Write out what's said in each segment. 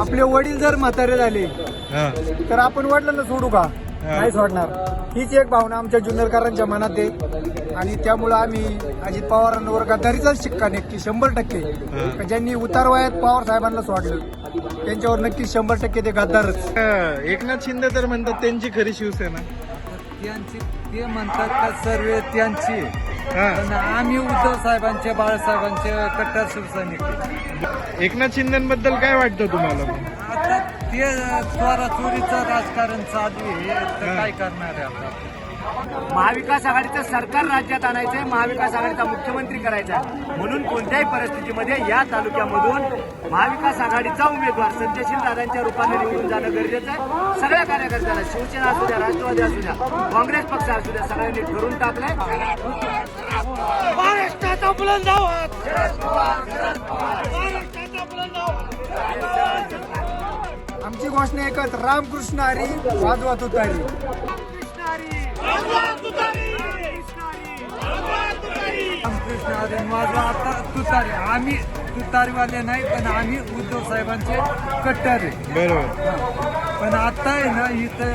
आपले वडील जर म्हातारे झाले तर आपण वडिलांना सोडू का? नाही सोडणार हीच एक भावना आमच्या जुन्नरकरांच्या मनात आहे. आणि त्यामुळं आम्ही अजित पवारांवर गद्दारीचाच शिक्का नक्की शंभर टक्के. का ज्यांनी उतार वयात पवार साहेबांना सोडलं त्यांच्यावर नक्की शंभर टक्के ते गद्दारच. एकनाथ शिंदे तर म्हणतात त्यांची खरी शिवसेना. त्यांची ते म्हणतात का सर्व त्यांची. हा. पण आम्ही उद्धव साहेबांचे बाळासाहेबांचे कट्टर शिवसैनिक. एकनाथ शिंदेबद्दल काय वाटतं तुम्हाला? ते चोरा चोरीचं राजकारण चालू आहे तर काय करणार आहे आता? महाविकास आघाडीचं सरकार राज्यात आणायचंय महाविकास आघाडीचा मुख्यमंत्री करायचा म्हणून कोणत्याही परिस्थितीमध्ये या तालुक्यामधून महाविकास आघाडीचा उमेदवार संजयशील दादांच्या रूपाने निवडून जाणं गरजेचं आहे. सगळ्या कार्यकर्त्यांना शिवसेना असू द्या राष्ट्रवादी असू द्या काँग्रेस पक्ष असू द्या सगळ्यांनी ठरवून टाकलंय. महाराष्ट्राचा बुलंद आवाज. आमची घोषणा एकच रामकृष्ण हरी वाजवा तुतारी. रामकृष्ण हरी. माझा आता तुतारी. आम्ही तुतारीवाले नाही पण आम्ही उद्धव साहेबांचे कट्टर. आहे बरोबर. पण आता आहे ना इथं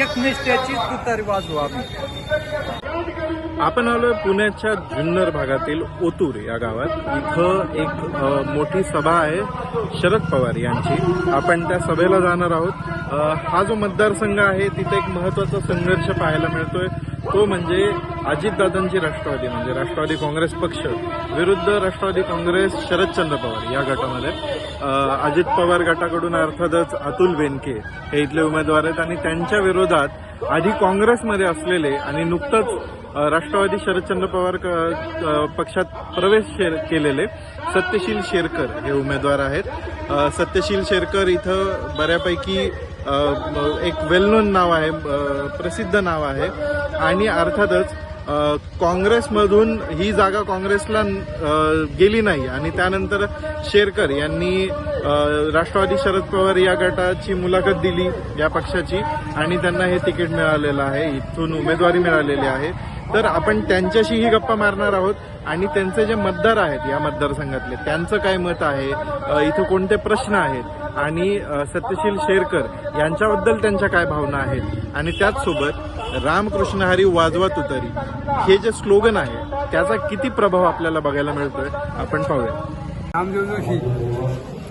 एकनिष्ठ्याची तुतारी वाजवू आम्ही. आपण आलो पुण्याच्या जुन्नर भागातील ओतूर या गावात. इथं एक मोठी सभा आहे शरद पवार यांची. आपण त्या सभेला जाणार आहोत. हा जो मतदारसंघ आहे तिथे एक महत्त्वाचा संघर्ष पाहायला मिळतोय. तो म्हणजे अजितदादांची राष्ट्रवादी म्हणजे राष्ट्रवादी काँग्रेस पक्ष विरुद्ध राष्ट्रवादी काँग्रेस शरदचंद्र पवार या गटामध्ये. अजित पवार गटाकडून अर्थातच अतुल बेनके हे इथले उमेदवार आहेत आणि त्यांच्या विरोधात आधी काँग्रेसमध्ये असलेले आणि नुकतंच राष्ट्रवादी शरदचंद्र पवार क- पक्षात प्रवेश शेर- केलेले सत्यशील शेरकर हे उमेदवार आहेत. सत्यशील शेरकर इथं बऱ्यापैकी एक वेल नोन नाव आहे प्रसिद्ध नाव आहे. आणि अर्थातच काँग्रेसमधून ही जागा काँग्रेसला गेली नाही. आणि त्यानंतर शेरकर यांनी राष्ट्रवादी शरद पवार या गटाची मुलाखत दिली या पक्षाची. आणि त्यांना हे तिकीट मिळालेलं आहे. इथून उमेदवारी मिळालेली आहे. तर आपण त्यांच्याशीही गप्पा मारणार आहोत. आणि त्यांचे जे मतदार आहेत या मतदारसंघातले त्यांचं काय मत आहे? इथं कोणते प्रश्न आहेत? आणि सत्यशील शेरकर यांच्याबद्दल त्यांच्या काय भावना आहेत? आणि त्याचसोबत रामकृष्ण हरी वाजवा तुतारी हे जे स्लोगन आहे त्याचा किती प्रभाव आपल्याला बघायला मिळतोय? आपण पाहूया. रामदेव जोशी.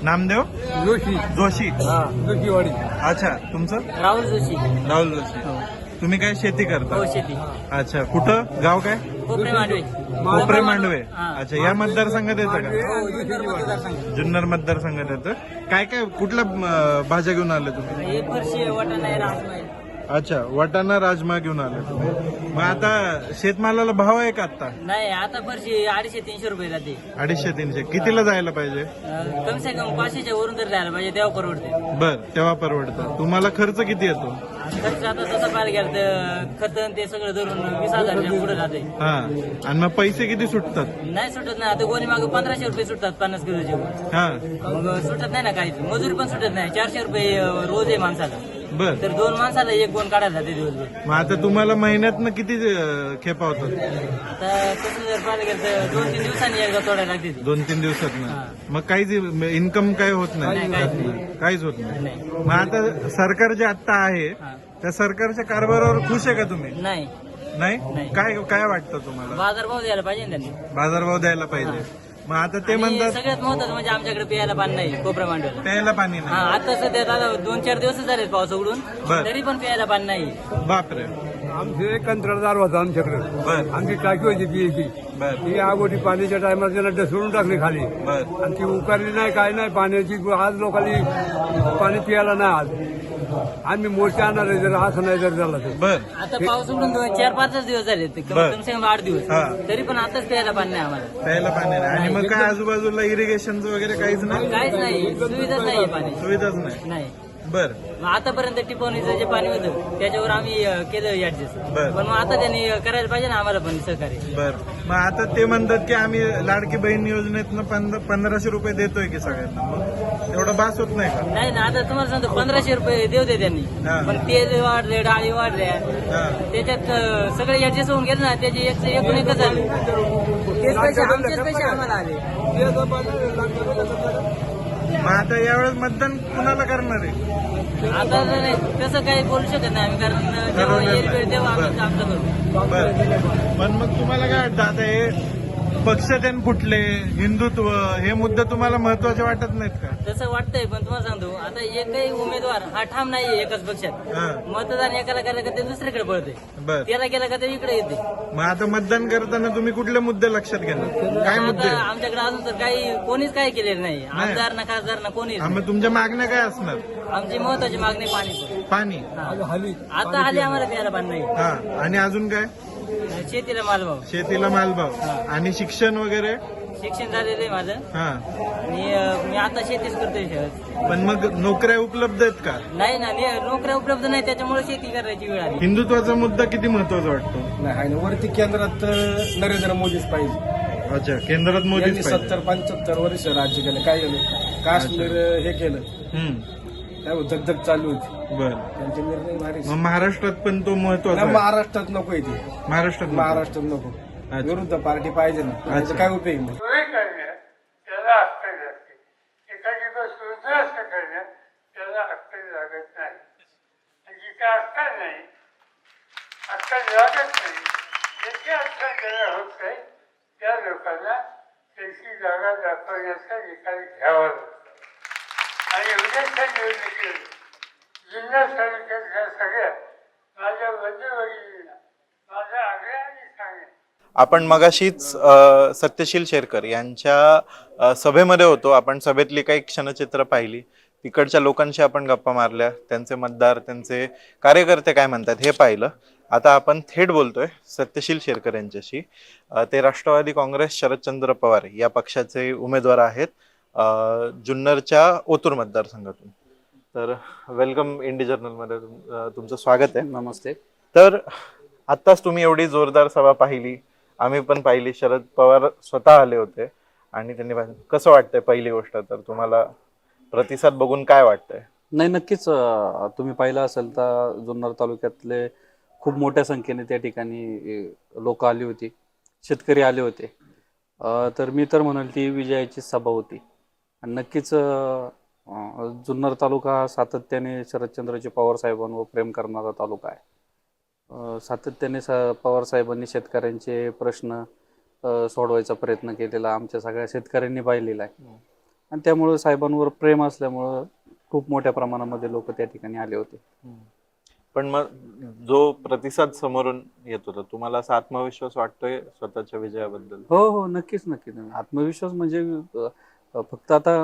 नामदेव? जोशी. जोशी. जोशीवाडी. अच्छा तुमचं? राहुल जोशी. राहुल जोशी. तुम्ही काय शेती करता? हो शेती. अच्छा कुठं? गाव काय? कोपरे मांडवे. कोपरे मांडवे. हा. अच्छा या मतदारसंघात येतं का? हो, जुन्नर मतदारसंघात येतं. काय काय कुठल्या अं, भाज्या घेऊन आले तुम्ही? हे फरशी वाटाणा आहे राजमा आहे. अच्छा वाटाणा राजमा घेऊन आले. मग आता शेतमालाला भाव आहे का आता नाही आता फरशी अडीचशे तीनशे रुपये जाते. अडीचशे तीनशे. कितीला जायला पाहिजे? अं, कम से कम पाचशेच्या वरून तर जायला पाहिजे तेव्हा परवडते. बर तेव्हा परवडतं. तुम्हाला खर्च किती येतो? खर्च आता तसं पाहायला गेलं तर ते सगळं धरून वीस हजारच्या पुढे जाते. हा. आणि मग पैसे किती सुटतात? नाही सुटत नाही आता गोणी मागे पंधराशे रुपये सुटतात पन्नास किलोचे. हा. मग सुटत नाही ना काहीच. मजुरी पण सुटत नाही. चारशे रुपये अं, रोज आहे माणसाला. बर. तर दोन माणसाला एक गोण काढायला जाते दिवसभर. मग आता तुम्हाला महिन्यातनं किती अं, खेपा होतात? आता तसं जर पाहायला गेलं तर दोन तीन दिवसांनी एकदा तोडायला लागते ती. दोन तीन दिवसात मग काहीच इन्कम काय होत नाही. काहीच होत नाही. नाही. मग आता सरकार जे आता आहे हा. त्या सरकारच्या कारभारावर खुश आहे का तुम्ही? नाही. नाही? नाही. काय काय वाटतं तुम्हाला? बाजारभाव द्यायला पाहिजे ना त्यांनी. बाजारभाव द्यायला पाहिजे. मग आता ते आणि म्हणतात सगळ्यात महत्वाचं म्हणजे आमच्याकडे प्यायला पाणी नाही कोपऱ्या मांडव्याला प्यायला पाणी हा नाही आता सध्या दादा दोन चार दिवस झाले पाऊस उघडून बर. तरी पण प्यायला पाणी नाही. बापरे. आमचे कंत्राटदार होता आमच्याकडे. बर. आमची टाकी होती पियाची बर. ती आगोटी पाण्याच्या टायमाला त्याला ढसळून टाकली खाली. बर. आणि ती उकारली नाही काय नाही पाण्याची आज लोकांनी पाणी प्यायला नाही आज आम्ही मोर्चा आणणार आहे जर असं नाही जर झालं तर. बर. आता पाऊस उघडून दोन चार पाचच दिवस झाले ते कम बर. कम से कम आठ दिवस हा. तरी पण आताच प्यायला पाणी नाही आम्हाला. प्यायला पाणी नाही. आणि मग काय आजूबाजूला इरिगेशनचं वगैरे काहीच नाही? काहीच नाही. सुविधाच नाही पाणी सुविधाच नाही. नाही. बर. मग आतापर्यंत टिपवणीचं जे पाणी होतं त्याच्यावर आम्ही अं, केलं ऍडजस्ट बरं. पण मग आता त्यांनी करायला पाहिजे ना आम्हाला पण सहकार्य. बर. मग आता ते म्हणतात की आम्ही लाडकी बहीण योजनेतनं पंध- पंधराशे रुपये देतोय की सगळ्यांना. मग तेवढं बास होत नाही का? नाही ना आता तुम्हाला सांगतो पंधराशे रुपये देऊ दे त्यांनी. हा. पण तेल वाढले डाळी वाढल्या हा. त्याच्यात अं, सगळे ऍडजस्ट होऊन गेले ना त्याची एक एकूण एकच झाली तेच पैसे आमचेच पैसे आम्हाला आले. मग आता यावेळेस मतदान कुणाला करणार आहे? आता नाही. तसं काही बोलू शकत नाही आम्ही कारण जेव्हा येईल वेळ तेव्हा. आम्ही आमचं करू. बर. पण मग तुम्हाला काय वाटतं? आता हे पक्ष त्यान फुटले हिंदुत्व हे मुद्दे तुम्हाला महत्त्वाचे वाटत नाहीत का? तसं वाटतंय पण तुम्हाला सांगतो आता एकही उमेदवार हा ठाम नाही एकाच पक्षात. मतदान एकाला केलं का ते दुसरीकडे पळते बर. त्याला गेला का ते इकडे येते मग आता मतदान करताना तुम्ही कुठले मुद्दे लक्षात घेणार? काय मुद्दे? आमच्याकडे अजून तर काही कोणीच काही केलेलं नाही. आमदार ना खासदार ना कोणीच हा, मग तुमच्या मागण्या काय असणार? आमची महत्वाची मागणी पाणी. पाणी. आता हल्ली आम्हाला प्यायला पाणी नाही. आणि अजून काय? शेतीला मालभाव शेतीला मालभाव आणि शिक्षण वगैरे? शिक्षण झालेलं आहे माझं. हा. आणि अं, मी आता शेतीच करतोय शहरात. पण मग नोकऱ्या उपलब्ध आहेत का? नाही ना नोकऱ्या उपलब्ध नाही त्याच्यामुळे शेती करायची वेळ आली. हिंदुत्वाचा मुद्दा किती महत्त्वाचा वाटतो? नाही आहे ना. वरती केंद्रात अं, नरेंद्र मोदीच पाहिजे. अच्छा केंद्रात यांनी पाहिजे. सत्तर पंच्याहत्तर वर्ष राज्य केलं. काय केलं? काश्मीर अं, हे केलं. हम्म, काय दगदग चालू होती. बर. त्यांचे निर्णय भारी मग महाराष्ट्रात पण तो महत्त्वाचा आहे. महाराष्ट्रात नको येते महाराष्ट्रात नको. महाराष्ट्रात नको. विरुद्ध पार्टी पाहिजे ना. त्याचं काय उपयोग करण्यात त्याला अक्कल लागते एखादी गोष्ट उद्ध्वस्त करण्यात त्याला अक्कल लागत नाही. आणि जिथे अक्कल नाही अक्कल लागत नाही. याची अक्कल ज्याला होत नाही त्या लोकांना त्याची जागा दाखवण्याचा निकाल घ्यावा लागतो. आणि उद्याच्या निवडणुकीत जिल्हा तालुक्यातल्या सगळ्या माझ्या बंधू माझा आग्रहाने सांगेन आपण मगाशीच सत्यशील शेरकर यांच्या सभेमध्ये होतो. आपण सभेतली काही क्षणचित्र पाहिली. तिकडच्या लोकांशी आपण गप्पा मारल्या. त्यांचे मतदार त्यांचे कार्यकर्ते काय म्हणतात हे पाहिलं. आता आपण थेट बोलतोय सत्यशील शेरकर यांच्याशी. ते राष्ट्रवादी काँग्रेस शरदचंद्र पवार या पक्षाचे उमेदवार आहेत. जुन्नरच्या ओतूर मतदारसंघातून. तर वेलकम इंडी जर्नलमध्ये तुमचं स्वागत आहे. नमस्ते. तर आत्ताच तुम्ही एवढी जोरदार सभा पाहिली. आम्ही पण पाहिली. शरद पवार स्वतः आले होते. आणि त्यांनी कसं वाटतंय पहिली गोष्ट? तर तुम्हाला प्रतिसाद बघून काय वाटतंय? नाही नक्कीच तुम्ही पाहिलं असेल तर जुन्नर तालुक्यातले खूप मोठ्या संख्येने त्या ठिकाणी लोक आली होती. शेतकरी आले होते. तर मी तर म्हणाल ती विजयाची सभा होती. नक्कीच जुन्नर तालुका हा सातत्याने शरदचंद्रजी पवार साहेबांवर प्रेम करणारा तालुका आहे. सातत्याने स पवार साहेबांनी शेतकऱ्यांचे प्रश्न सोडवायचा प्रयत्न केलेला आमच्या सगळ्या शेतकऱ्यांनी पाहिलेला आहे. आणि त्यामुळं साहेबांवर प्रेम असल्यामुळं खूप मोठ्या प्रमाणामध्ये लोक त्या ठिकाणी आले होते. पण मग जो प्रतिसाद समोरून येत होता तुम्हाला असा आत्मविश्वास वाटतोय स्वतःच्या विजयाबद्दल? हो हो नक्कीच नक्कीच. आत्मविश्वास म्हणजे फक्त आता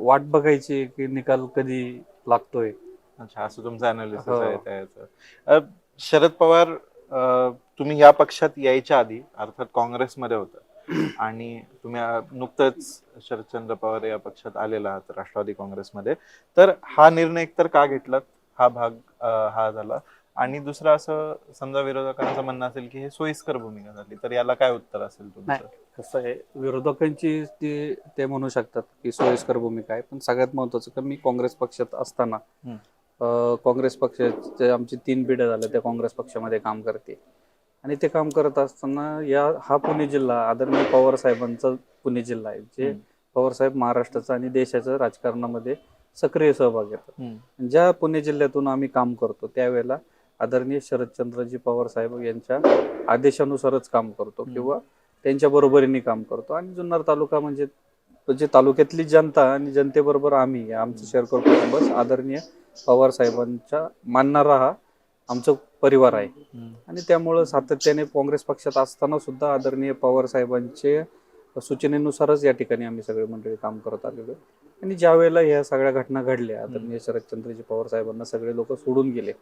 वाट बघायची की निकाल कधी लागतोय. अच्छा असं तुमचं अनालिसिस हो. आहे त्याचं. अ, शरद पवार तुम्ही या पक्षात यायच्या आधी अर्थात काँग्रेसमध्ये होता. आणि तुम्ही नुकतंच शरदचंद्र पवार या पक्षात आलेला आहात राष्ट्रवादी काँग्रेसमध्ये. तर हा निर्णय एकतर का घेतलात? हा भाग हा झाला. आणि दुसरं असं समजा विरोधकांचं म्हणणं असेल की हे सोयीस्कर भूमिका झाली तर याला काय उत्तर असेल तुमचं कसं आहे विरोधकांची ते ते म्हणू शकतात की सोयीस्कर भूमिका आहे पण सगळ्यात महत्वाचं का मी काँग्रेस पक्षात असताना काँग्रेस पक्षाचे आमची तीन पिढ्या झाल्या त्या काँग्रेस पक्षामध्ये काम करते आणि ते काम करत असताना या हा पुणे जिल्हा आदरणीय पवार साहेबांचा पुणे जिल्हा आहे जे. पवार साहेब महाराष्ट्राचं आणि देशाच्या राजकारणामध्ये सक्रिय सहभाग घेतात. ज्या पुणे जिल्ह्यातून आम्ही काम करतो त्यावेळेला आदरणीय शरदचंद्रजी पवार साहेब यांच्या आदेशानुसारच काम करतो किंवा त्यांच्या बरोबरीने काम करतो आणि जुन्नर तालुका म्हणजे जे तालुक्यातली जनता आणि जनतेबरोबर आम्ही आमचं शेअर करतो बस आदरणीय पवार साहेबांच्या मानणारा हा आमचा परिवार आहे. आणि त्यामुळं सातत्याने काँग्रेस पक्षात असताना सुद्धा आदरणीय पवार साहेबांचे सूचनेनुसारच या ठिकाणी आम्ही सगळे मंडळी काम करत आलेलो आहे. आणि ज्या वेळेला ह्या सगळ्या घटना घडल्या आदरणीय शरदचंद्रजी पवार साहेबांना सगळे लोक सोडून गेले.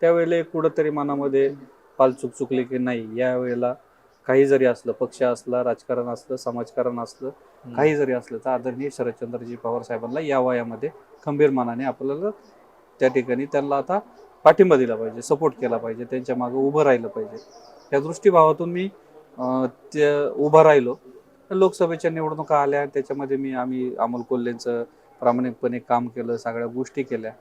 त्यावेळेला एक कुठंतरी मनामध्ये पालचूक चुकली की नाही? या वेळेला काही जरी असलं पक्ष असला राजकारण असलं समाजकारण असलं काही जरी असलं तर आदरणीय शरदचंद्रजी पवार साहेबांना या वयामध्ये खंबीर मनाने आपल्याला त्या ठिकाणी त्यांना आता पाठिंबा दिला पाहिजे सपोर्ट केला पाहिजे त्यांच्या मागे उभं राहिलं पाहिजे. त्या दृष्टीभावातून मी ते उभं राहिलो. लोकसभेच्या निवडणुका आल्या त्याच्यामध्ये मी आम्ही अमोल कोल्हेंचं प्रामाणिकपणे काम केलं सगळ्या गोष्टी केल्या.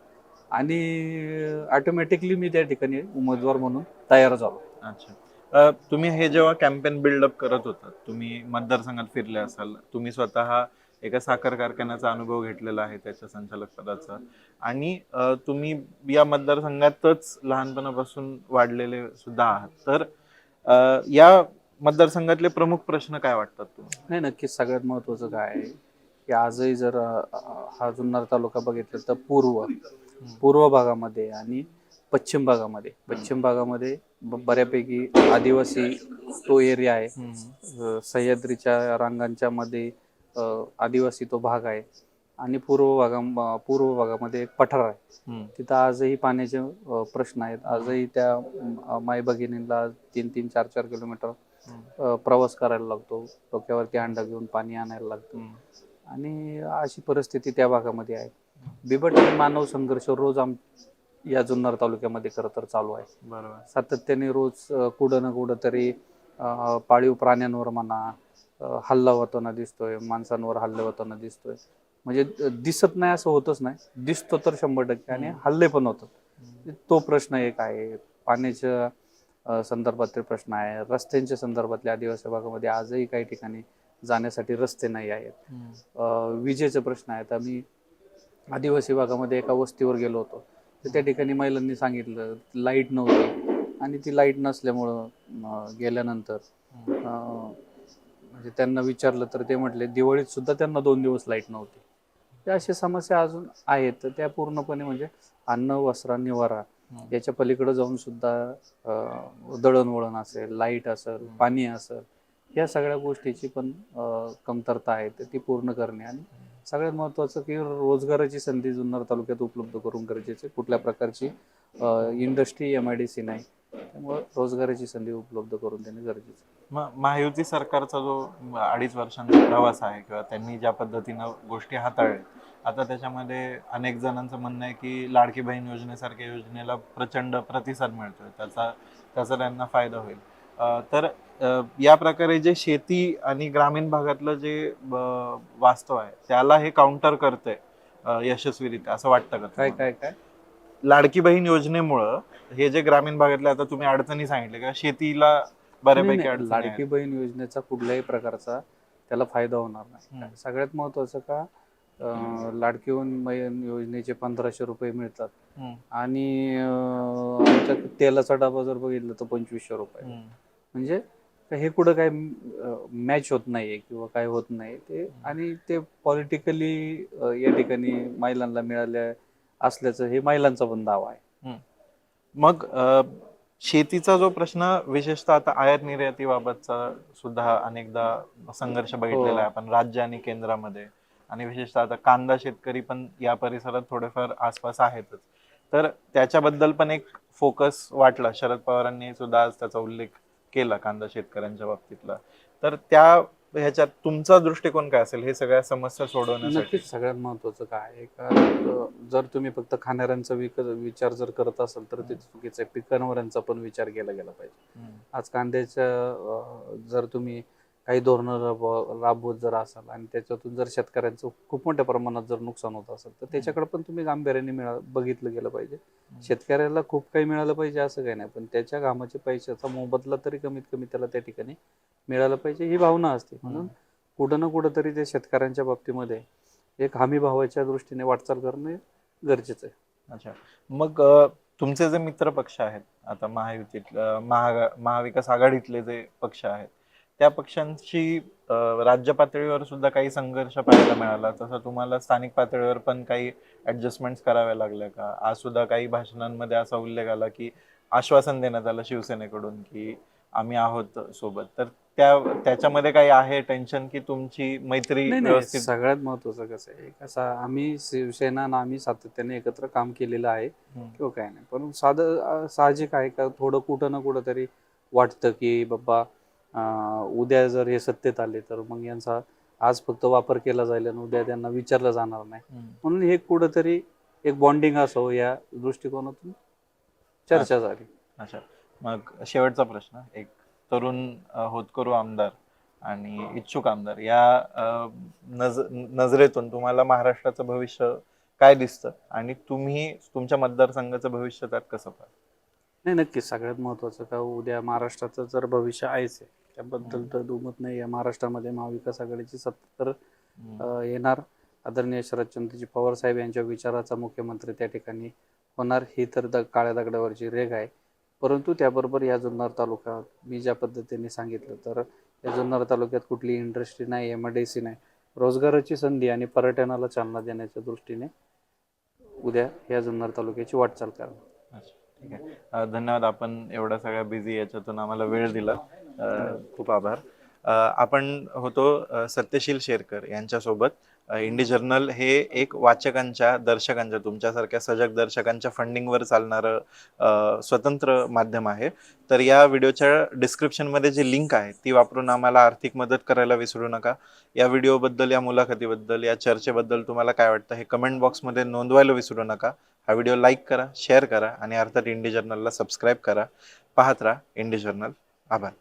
आणि ऑटोमॅटिकली मी त्या ठिकाणी उमेदवार म्हणून तयार झालो. अच्छा. अ, तुम्ही हे जेव्हा कॅम्पेन बिल्डअप करत होता तुम्ही मतदारसंघात फिरले असाल तुम्ही स्वतः एका साखर कारखान्याचा अनुभव घेतलेला आहे त्याच्या संचालक पदाचा. आणि अ, तुम्ही या मतदारसंघातच लहानपणापासून वाढलेले सुद्धा आहात. तर अ, या मतदारसंघातले प्रमुख प्रश्न काय वाटतात तुम्हाला? नाही नक्कीच सगळ्यात महत्त्वाचं काय आहे की आजही जर अ, हा जुन्नर तालुका बघितला तर पूर्व पूर्व भागामध्ये आणि पश्चिम भागामध्ये. पश्चिम भागामध्ये ब- बऱ्यापैकी आदिवासी तो एरिया आहे. अ, सह्याद्रीच्या रांगांच्या मध्ये अ, आदिवासी तो भाग आहे. आणि पूर्व भागा पूर्व भागामध्ये एक पठार आहे. हम्म. तिथं आजही पाण्याचे अ, प्रश्न आहेत. आजही त्या अ, माई भगिनींना तीन तीन चार चार किलोमीटर अ, प्रवास करायला लागतो. डोक्यावरती अंडा घेऊन पाणी आणायला लागतं. आणि अशी परिस्थिती त्या भागामध्ये आहे. बिबट आणि मानव संघर्ष रोज आम या जुन्नर तालुक्यामध्ये खरं तर चालू आहे. बरोबर. सातत्याने रोज अ, कुठं ना कुठं तरी अ, पाळीव प्राण्यांवर म्हणा अ, हल्ला होताना दिसतोय माणसांवर हल्ले होताना दिसतोय. म्हणजे दिसत नाही असं होतच नाही. दिसतो तर शंभर टक्के आणि हल्ले पण होतात. तो प्रश्न एक आहे. पाण्याच्या संदर्भातले प्रश्न आहे. रस्त्यांच्या संदर्भातल्या आदिवासी भागामध्ये आजही काही ठिकाणी जाण्यासाठी रस्ते नाही आहेत. विजेचे प्रश्न आहेत. आम्ही आदिवासी भागामध्ये एका वस्तीवर गेलो होतो. तर त्या ठिकाणी महिलांनी सांगितलं लाइट नव्हती. आणि ती लाइट नसल्यामुळं गेल्यानंतर म्हणजे त्यांना विचारलं तर ते म्हटले दिवाळीत सुद्धा त्यांना दोन दिवस लाइट नव्हती. त्या अशा समस्या अजून आहेत. तर त्या पूर्णपणे म्हणजे अन्न वस्त्र निवारा याच्या पलीकडे जाऊन सुद्धा दळणवळण असेल लाइट असेल पाणी असेल या सगळ्या गोष्टीची पण कमतरता आहे. तर ती पूर्ण करणे आणि सगळ्यात महत्त्वाचं की रोजगाराची संधी जुन्नर तालुक्यात उपलब्ध करून गरजेचे. कुठल्या प्रकारची industry M I D C नाही. त्यामुळं रोजगाराची संधी उपलब्ध करून देणे गरजेचं. मग महायुती सरकारचा जो अडीच वर्षांचा प्रवास आहे किंवा त्यांनी ज्या पद्धतीनं गोष्टी हाताळल्या आता त्याच्यामध्ये अनेक जणांचं म्हणणं आहे की लाडकी बहीण योजनेसारख्या योजनेला प्रचंड प्रतिसाद मिळतोय त्याचा त्याचा त्यांना फायदा होईल तर या प्रकारे जे शेती आणि ग्रामीण भागातलं जे वास्तव आहे त्याला हे काउंटर करतंय अं, यशस्वीरित्या असं वाटतं का काय? काय काय लाडकी बहीण योजनेमुळं हे जे ग्रामीण भागातले आता तुम्ही अडचणी सांगितल्या किंवा शेतीला बऱ्यापैकी अडचणी लाडकी. बहीण योजनेचा कुठल्याही प्रकारचा त्याला फायदा होणार नाही. सगळ्यात महत्वाचं का लाडकी बहीण योजनेचे पंधराशे रुपये मिळतात. आणि आमच्या तेलाचा डबा जर बघितलं तर पंचवीसशे रुपये. म्हणजे हे कुठं काय मॅच होत नाहीये किंवा काय होत नाही ते. आणि ते पॉलिटिकली या ठिकाणी महिलांना मिळाल्या असल्याचं हे महिलांचा पण दावा आहे. मग शेतीचा जो प्रश्न विशेषतः आता आयात निर्यातीबाबतचा सुद्धा अनेकदा संघर्ष बघितलेला आहे आपण राज्य आणि केंद्रामध्ये. आणि विशेषतः आता कांदा शेतकरी पण या परिसरात थोडेफार आसपास आहेतच. तर त्याच्याबद्दल पण एक फोकस वाटला. शरद पवारांनी सुद्धा आज त्याचा उल्लेख केला कांदा शेतकऱ्यांच्या बाबतीतला. तर त्या ह्याच्यात तुमचा दृष्टिकोन काय असेल? हे सगळ्या समस्या सोडवण्यासाठी. सगळ्यात महत्वाचं काय आहे कारण जर तुम्ही फक्त खाणाऱ्यांचा विचार जर करत असाल तर ते चुकीचं आहे. पिकांवरांचा पण विचार केला गेला पाहिजे. आज कांद्याच्या जर तुम्ही काही धोरणं राबव राबवत जर असाल आणि त्याच्यातून जर शेतकऱ्यांचं खूप मोठ्या प्रमाणात जर नुकसान होत असेल तर त्याच्याकडे पण तुम्ही गांभीर्याने मिळा बघितलं गेलं पाहिजे. शेतकऱ्याला खूप काही मिळालं पाहिजे असं काही नाही पण त्याच्या कामाच्या पैशाचा मोबदला तरी कमीत कमी त्याला त्या ठिकाणी मिळालं पाहिजे ही भावना असते. म्हणून कुठं ना कुठं तरी ते शेतकऱ्यांच्या बाबतीमध्ये एक हमी भावाच्या दृष्टीने वाटचाल करणे गरजेचं आहे. अच्छा. मग तुमचे जे मित्र पक्ष आहेत आता महायुतीत महा महाविकास आघाडीतले जे पक्ष आहेत त्या पक्षांशी राज्य पातळीवर सुद्धा काही संघर्ष पाहायला मिळाला. तसं तुम्हाला स्थानिक पातळीवर पण काही ऍडजस्टमेंट कराव्या लागल्या का? आज सुद्धा काही भाषणांमध्ये असा उल्लेख आला की आश्वासन देण्यात आलं शिवसेनेकडून की आम्ही आहोत सोबत. तर त्या त्याच्यामध्ये काही आहे टेन्शन की तुमची मैत्री व्यवस्थित? सगळ्यात महत्वाचं कसं आहे कसं आम्ही शिवसेना आम्ही सातत्याने एकत्र काम केलेलं आहे. किंवा काय नाही. पण साधं साहजिक आहे का? थोडं कुठं ना कुठं तरी वाटतं की बाबा उद्या जर हे सत्तेत आले तर मग यांचा आज फक्त वापर केला जाईल आणि उद्या त्यांना विचारलं जाणार नाही. म्हणून हे कुठंतरी एक बॉन्डिंग असावं या दृष्टिकोनातून चर्चा झाली. अच्छा. मग शेवटचा प्रश्न. एक तरुण होतकरू आमदार आणि इच्छुक आमदार या नज नजरेतून तुम्हाला महाराष्ट्राचं भविष्य काय दिसतं? आणि तुम्ही तुमच्या मतदारसंघाचं भविष्य त्यात कसं पाहता? नाही नक्कीच. सगळ्यात महत्वाचं का उद्या महाराष्ट्राचं जर भविष्य आहेच आहे त्याबद्दल तर दुमत नाही. आहे महाराष्ट्रामध्ये महाविकास आघाडीची सत्ता तर अं, येणार. आदरणीय शरदचंद्रजी पवार साहेब यांच्या विचाराचा मुख्यमंत्री त्या ठिकाणी होणार. ही तर द काळ्या दगडावरची रेग आहे. परंतु त्याबरोबर या जुन्नर तालुका मी ज्या पद्धतीने सांगितलं तर या जुन्नर तालुक्यात कुठली इंडस्ट्री नाही एम नाही. रोजगाराची संधी आणि पर्यटनाला चालना देण्याच्या दृष्टीने उद्या या जुन्नर तालुक्याची वाटचाल करा अच्छा. ठीक आहे. धन्यवाद. आपण एवढा सगळ्या बिझी याच्यातून आम्हाला वेळ दिला. खूप आभार. आपण होतो सत्यशील शेरकर यांच्यासोबत. इंडी जर्नल हे एक वाचकांच्या दर्शकांच्या तुमच्यासारख्या सजग दर्शकांच्या फंडिंगवर चालणारं स्वतंत्र माध्यम आहे. तर या व्हिडिओच्या डिस्क्रिप्शनमध्ये जी लिंक आहे ती वापरून आम्हाला आर्थिक मदत करायला विसरू नका. या व्हिडिओबद्दल या मुलाखतीबद्दल या चर्चेबद्दल तुम्हाला काय वाटतं हे कमेंट बॉक्समध्ये नोंदवायला विसरू नका. हा व्हिडिओ लाईक करा शेअर करा आणि अर्थात इंडी जर्नलला सबस्क्राईब करा. पाहत राहा इंडी जर्नल. आभार.